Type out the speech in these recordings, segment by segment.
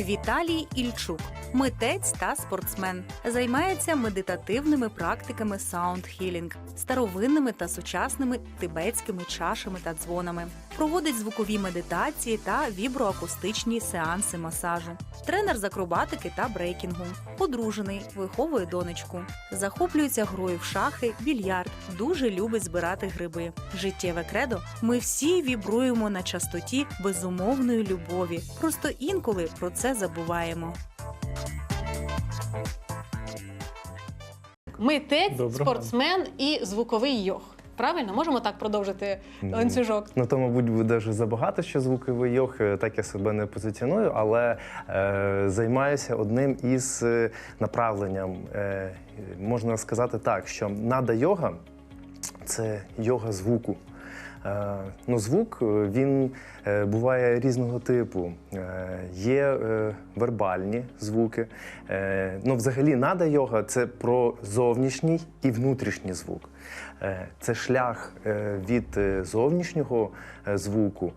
Віталій Ільчук, митець та спортсмен, займається медитативними практиками саунд-хілінг, старовинними та сучасними тибетськими чашами та дзвонами. Проводить звукові медитації та віброакустичні сеанси масажу. Тренер з акробатики та брейкінгу. Одружений, виховує донечку. Захоплюється грою в шахи, більярд. Дуже любить збирати гриби. Життєве кредо. Ми всі вібруємо на частоті безумовної любові. Просто інколи про це забуваємо. Митець, Доброго. спортсмен і звуковий йог. Правильно, можемо так продовжити ланцюжок. Ну, то, мабуть, буде вже забагато ще звуковий йог, е, так я себе не позиціоную, але е, займаюся одним із е, направленням. Е, можна сказати так, що нада йога це йога звуку. Е, ну, звук е, він е, буває різного типу. Є вербальні звуки. Ну, взагалі, нада йога це про зовнішній і внутрішній звук. Це шлях від зовнішнього звуку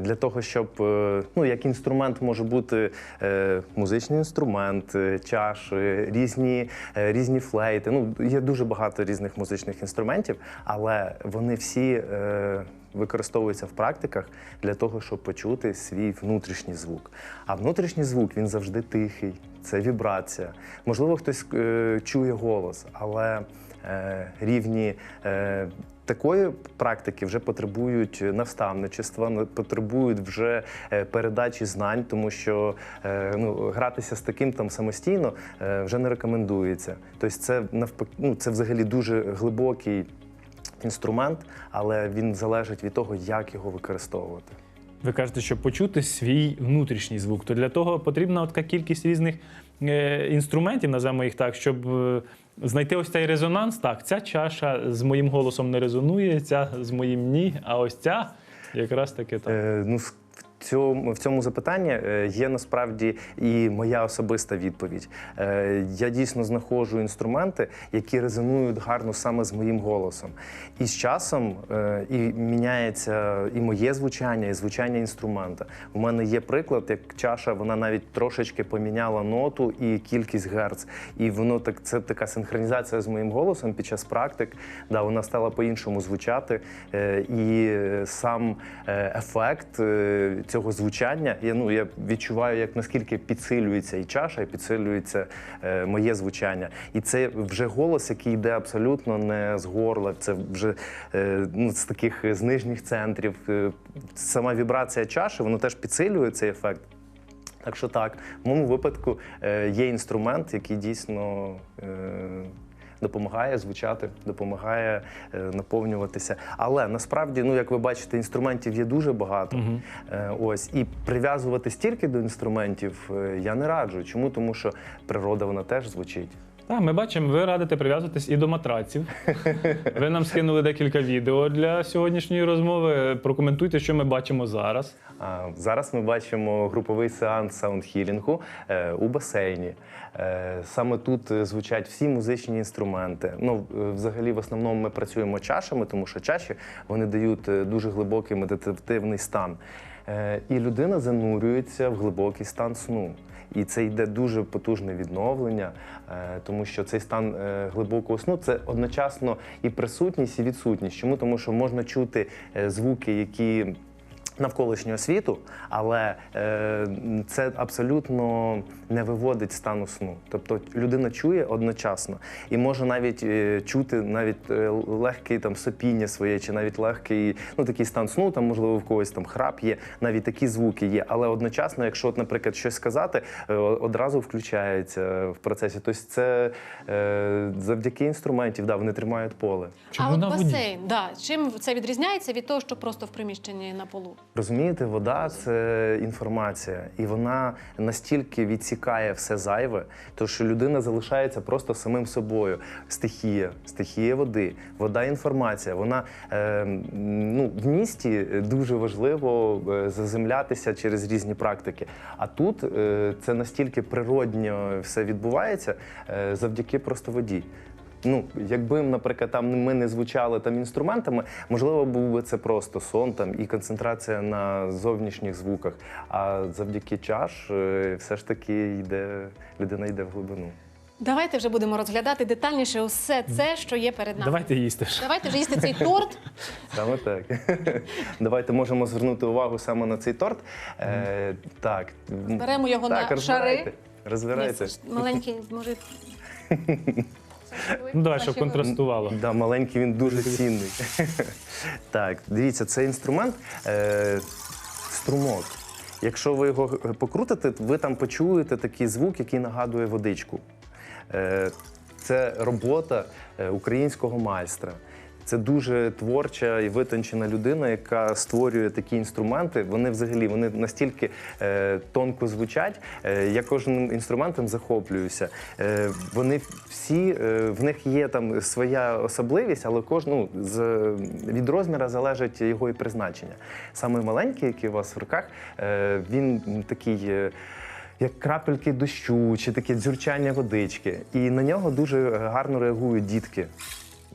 для того, щоб е, ну, як інструмент може бути е, музичний інструмент, е, чаші, різні, е, різні флейти. Ну, є дуже багато різних музичних інструментів, але вони всі. е, Використовуються в практиках для того, щоб почути свій внутрішній звук. А внутрішній звук він завжди тихий, це вібрація. Можливо, хтось е, чує голос, але е, рівні е, такої практики вже потребують наставничества, на- потребують вже е, передачі знань, тому що е, ну, гратися з таким там самостійно е, вже не рекомендується. Тобто, це навпаки, ну, це взагалі дуже глибокий інструмент, але він залежить від того, як його використовувати. Ви кажете, щоб почути свій внутрішній звук, то для того потрібна така кількість різних е, інструментів, називаємо їх так, щоб е, знайти ось цей резонанс. Так, ця чаша з моїм голосом не резонує, ця з моїм ні, а ось ця якраз таки так. Е, ну, цьому, в цьому запитанні е, є насправді і моя особиста відповідь. Е, я дійсно знаходжу інструменти, які резонують гарно саме з моїм голосом. І з часом е, і міняється і моє звучання, і звучання інструмента. У мене є приклад, як чаша, вона навіть трошечки поміняла ноту і кількість герц. І воно так це така синхронізація з моїм голосом під час практик. Да, вона стала по-іншому звучати. І сам ефект цього звучання, я, ну, я відчуваю, як наскільки підсилюється і чаша, і підсилюється е, моє звучання. І це вже голос, який йде абсолютно не з горла, це вже е, ну, з таких е, з нижніх центрів. Е, Сама вібрація чаші, воно теж підсилює цей ефект. Так що так, в моєму випадку е, є інструмент, який дійсно е, допомагає звучати, допомагає е, наповнюватися. Але насправді, ну як ви бачите, інструментів є дуже багато. Е, ось і прив'язувати стільки до інструментів е, я не раджу. Чому? Тому що природа вона теж звучить. Так, ми бачимо, ви радите прив'язуватись і до матраців. Ви нам скинули декілька відео для сьогоднішньої розмови. Прокоментуйте, що ми бачимо зараз. А, Зараз ми бачимо груповий сеанс саундхілінгу е, у басейні. Е, Саме тут е, звучать всі музичні інструменти. Ну, е, взагалі, в основному ми працюємо чашами, тому що чаші вони дають е, дуже глибокий медитативний стан. Е, І людина занурюється в глибокий стан сну. І це йде дуже потужне відновлення, е, тому що цей стан е, глибокого сну це одночасно і присутність, і відсутність. Чому? Тому що можна чути е, звуки, які навколишнього світу, але е, це абсолютно не виводить стану сну. Тобто людина чує одночасно і може навіть е, чути навіть е, легкий там сопіння своє, чи навіть легкий, ну такий стан сну, там можливо в когось там храп є, навіть такі звуки є. Але одночасно, якщо, от, наприклад, щось сказати, е, одразу включається в процесі. Тобто це е, завдяки інструментів, да, вони тримають поле. Чому а от басейн, да, чим це відрізняється від того, що просто в приміщенні на полу? Розумієте, вода це інформація, і вона настільки відсікає все зайве, то що людина залишається просто самим собою. Стихія, стихія води, вода інформація. Вона е, ну, в місті дуже важливо е, заземлятися через різні практики. А тут е, це настільки природньо все відбувається е, завдяки просто воді. Ну, якби, наприклад, там ми не звучали там інструментами, можливо, був би це просто сон там і концентрація на зовнішніх звуках. А завдяки чаш е, все ж таки йде людина йде в глибину. Давайте вже будемо розглядати детальніше усе це, що є перед нами. Давайте їсти. ж. Давайте вже їсти цей торт. Саме так. Давайте можемо звернути увагу саме на цей торт. Е, так. Беремо його так, на розбирайте. шари. Розбирайте. Ні, Маленький, може. Ну давай, щоб контрастувало. Да, маленький він дуже цінний. так, дивіться, цей інструмент е, струмок. Якщо ви його покрутите, ви там почуєте такий звук, який нагадує водичку. Е, це робота е, українського майстра. Це дуже творча і витончена людина, яка створює такі інструменти. Вони взагалі вони настільки е, тонко звучать. Е, я кожним інструментом захоплююся. Е, вони всі е, в них є там своя особливість, але кожну з від розміру залежить його і призначення. Саме маленький, який у вас в руках, е, він такий. е, як крапельки дощу чи таке дзюрчання водички. І на нього дуже гарно реагують дітки.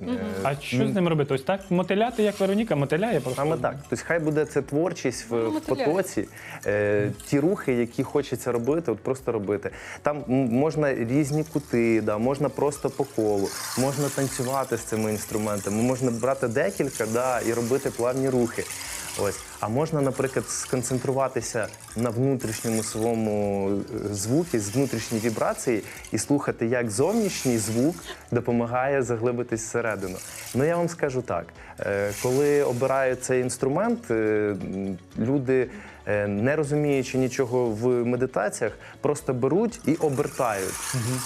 Е, А що з ним робити? Ось так мотиляти, як Вероніка, мотиляє просто. Саме так. Тобто хай буде це творчість в, в потоці, е, ті рухи, які хочеться робити, от просто робити. Там м, можна різні кути, да, можна просто по колу, можна танцювати з цими інструментами, можна брати декілька да, і робити плавні рухи. Ось. А можна, наприклад, сконцентруватися на внутрішньому своєму е, звуці, з внутрішньої вібрації і слухати, як зовнішній звук допомагає заглибитись всередину. Ну я вам скажу так: е, коли обирають цей інструмент, е, люди. Не розуміючи нічого в медитаціях, просто беруть і обертають.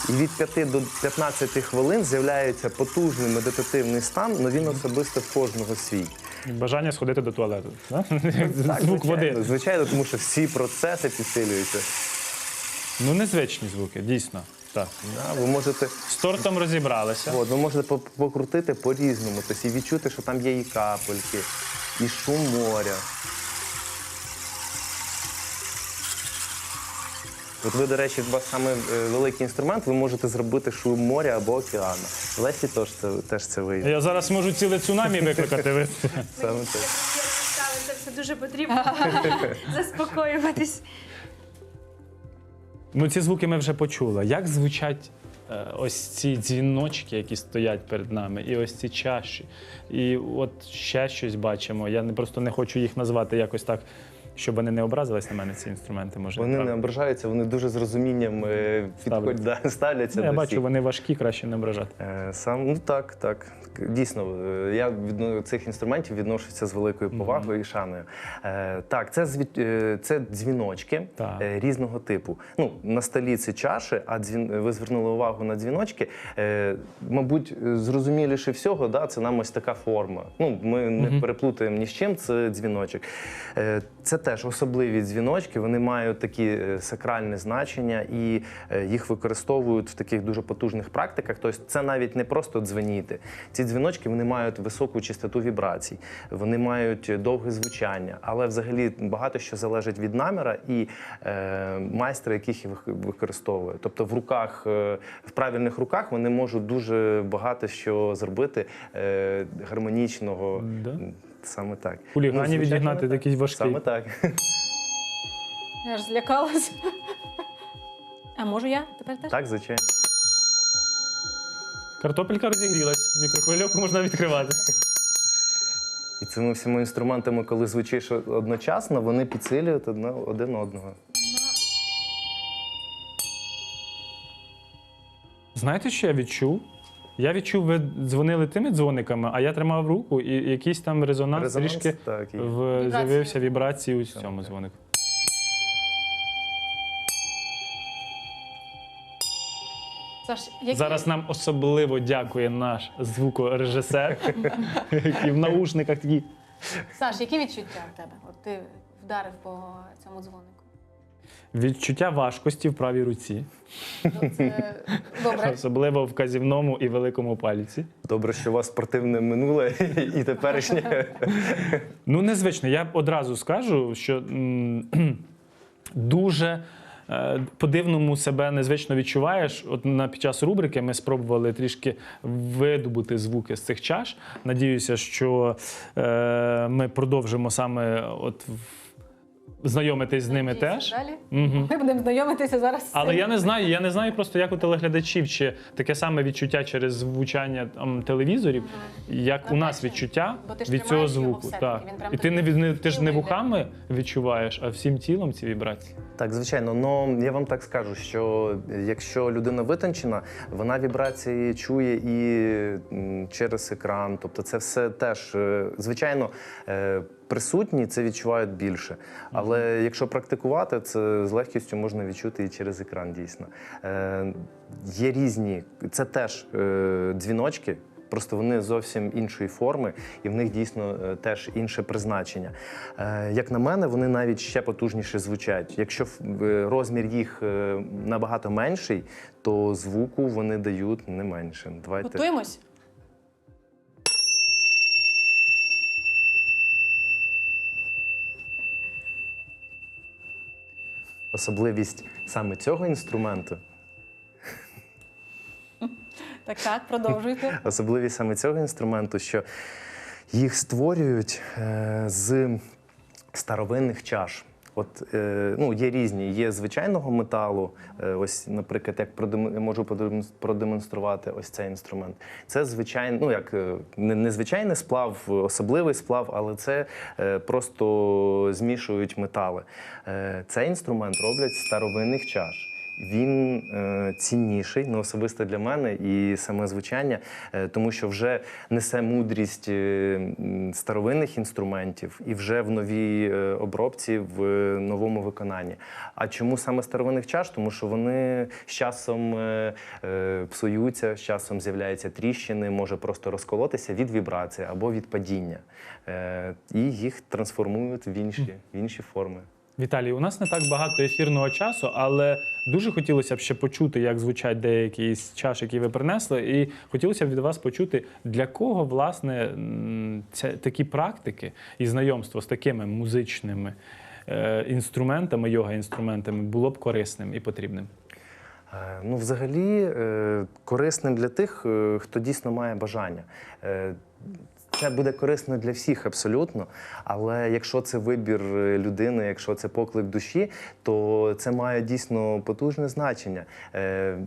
І від 5 до 15 хвилин з'являється потужний медитативний стан, але він особисто в кожного свій. Бажання сходити до туалету. да? Так, Звук звичайно, води. Звичайно, тому що всі процеси підсилюються. Ну, незвичні звуки, дійсно. Так. Да, ви можете З тортом розібралися. От, ви можете по- покрутити по-різному, тобто і відчути, що там є і капельки, і шум моря. От ви, до речі, у вас саме е, великий інструмент, ви можете зробити шум моря або океану. Лесі теж це, теж це вийде. Я зараз можу ціле цунамі викликати. ви- Саме так. Це все дуже потрібно заспокоюватись. Ну, ці звуки ми вже почули. Як звучать е, ось ці дзвіночки, які стоять перед нами, і ось ці чаші. І от ще щось бачимо. Я не просто не хочу їх назвати якось так, щоб вони не образились на мене, ці інструменти. Може, Вони не ображаються, вони дуже з розумінням е, підходять, да, ставляться Ну, я до бачу, всіх. вони важкі, краще не ображати. Е, Сам ну так, так. Дійсно, е, я до цих інструментів відношуся з великою повагою і шаною. Е, так, це зві- е, це дзвіночки Так. е, різного типу. Ну, на столі це чаші, а дзвін, ви звернули увагу на дзвіночки. Е, мабуть, е, зрозуміліше всього, да, це нам ось така форма. Ну, ми не переплутаємо ні з чим, це дзвіночок. Е, це теж особливі дзвіночки, вони мають такі е, сакральне значення і е, їх використовують в таких дуже потужних практиках. Тобто це навіть не просто дзвеніти. Ці дзвіночки вони мають високу частоту вібрацій, вони мають довге звучання, але взагалі багато що залежить від наміра і е, майстра, яких їх використовує. Тобто в руках, е, в правильних руках вони можуть дуже багато що зробити е, гармонічного. Да? Саме так. Хуліганів відігнати так. такий важкий. Саме так. Я аж злякалась. А можу я тепер теж? Так, звичайно. Картопелька розігрілась, мікрохвильовку можна відкривати. І цими всіма інструментами, коли звучиш одночасно, вони підсилюють одне- один одного. Знаєте, що я відчув? Я відчув, ви дзвонили тими дзвониками, а я тримав руку, і якийсь там резонанс, Резонанс, трішки так, і- в... з'явився вібрації у цьому дзвонику. Саш, які... Зараз нам особливо дякує наш звукорежисер, який в наушниках такі. Саш, які відчуття в тебе? От ти вдарив по цьому дзвонику. Відчуття важкості в правій руці, Ну, це добре. особливо в казівному і великому пальці. Добре, що у вас спортивне минуле і теперішнє. Ну, незвично. Я одразу скажу, що м, дуже е, по-дивному себе незвично відчуваєш. От на під час рубрики ми спробували трішки видобути звуки з цих чаш. Надіюся, що е, ми продовжимо саме от в- знайомитись з ними теж. Далі. Мгм. Ми будемо знайомитися зараз. Але я не знаю, я не знаю просто, як у телеглядачів, чи таке саме відчуття через звучання там, телевізорів, як Ну, у нас відчуття від цього звуку. Так. І ти не, від- не ти ж не вухами відчуваєш, а всім тілом ці вібрації. Так, звичайно, но я вам так скажу, що якщо людина витончена, вона вібрації чує і м, через екран. Тобто, це все теж, е, звичайно, е, присутні це відчувають більше. Але якщо практикувати, це з легкістю можна відчути і через екран дійсно. Е, Є різні, це теж е, дзвіночки. Просто вони зовсім іншої форми, і в них дійсно е, теж інше призначення. Е, Як на мене, вони навіть ще потужніше звучать. Якщо е, розмір їх набагато менший, то звуку вони дають не менше. Давайте Готуємось? Особливість саме цього інструменту. Так, так, продовжуйте. Особливість саме цього інструменту, що їх створюють е, з старовинних чаш. От е, ну, є різні, є звичайного металу. Е, ось, наприклад, як продем... можу продемонструвати ось цей інструмент. Це звичайний, ну як е, не, звичайний сплав, особливий сплав, але це просто змішують метали. Цей інструмент роблять з старовинних чаш. Він е, цінніший, ну особисто для мене, і саме звучання, е, тому що вже несе мудрість е, старовинних інструментів і вже в новій е, обробці, в е, новому виконанні. А чому саме старовинних чаш? Тому що вони з часом е, е, псуються, з часом з'являються тріщини, може просто розколотися від вібрації або від падіння. Е, і їх трансформують в інші, в інші форми. Віталій, у нас не так багато ефірного часу, але дуже хотілося б ще почути, як звучать деякі з чаш, які ви принесли. І хотілося б від вас почути, для кого власне це такі практики і знайомство з такими музичними е, інструментами, йога-інструментами було б корисним і потрібним. Е, Ну, взагалі, е, корисним для тих, е, хто дійсно має бажання. Це буде корисно для всіх абсолютно. Але якщо це вибір е, людини, якщо це поклик душі, то це має дійсно потужне значення. Е,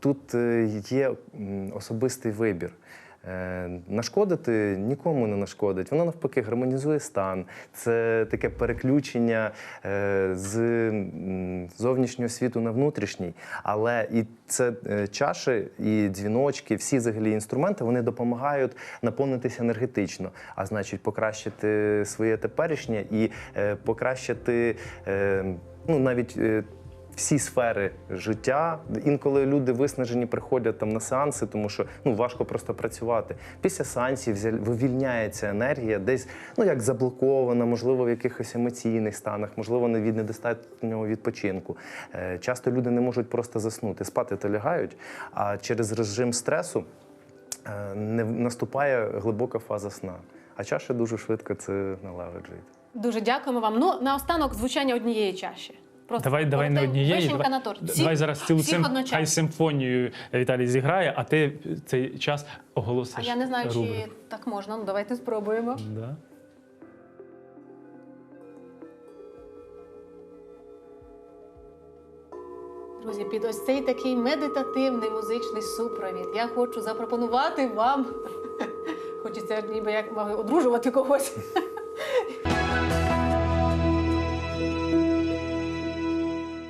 Тут е, є особистий вибір. Е, Нашкодити нікому не нашкодить. Воно навпаки гармонізує стан. Це таке переключення е, з зовнішнього світу на внутрішній. Але і це е, чаші, і дзвіночки, всі взагалі інструменти вони допомагають наповнитися енергетично, а значить, покращити своє теперішнє і покращити ну, навіть. Всі сфери життя. Інколи люди виснажені приходять там на сеанси, тому що ну важко просто працювати. Після сеансів вивільняється енергія, десь ну як заблокована, можливо, в якихось емоційних станах, можливо, не від недостатнього відпочинку. Е, Часто люди не можуть просто заснути, спати то лягають, а через режим стресу е, не наступає глибока фаза сна. А чаша дуже швидко це налагоджує. Дуже дякуємо вам. Ну, наостанок звучання однієї чаші. Просто Давай, давай не однієї. Давай, на торт. Всіх- давай зараз цілу сим, хай симфонію Віталій зіграє, а ти цей час оголосиш. А я не знаю, чи так можна. Ну, давайте спробуємо. Да. Друзі, під ось цей такий медитативний музичний супровід я хочу запропонувати вам. Хочеться ніби як одружувати когось.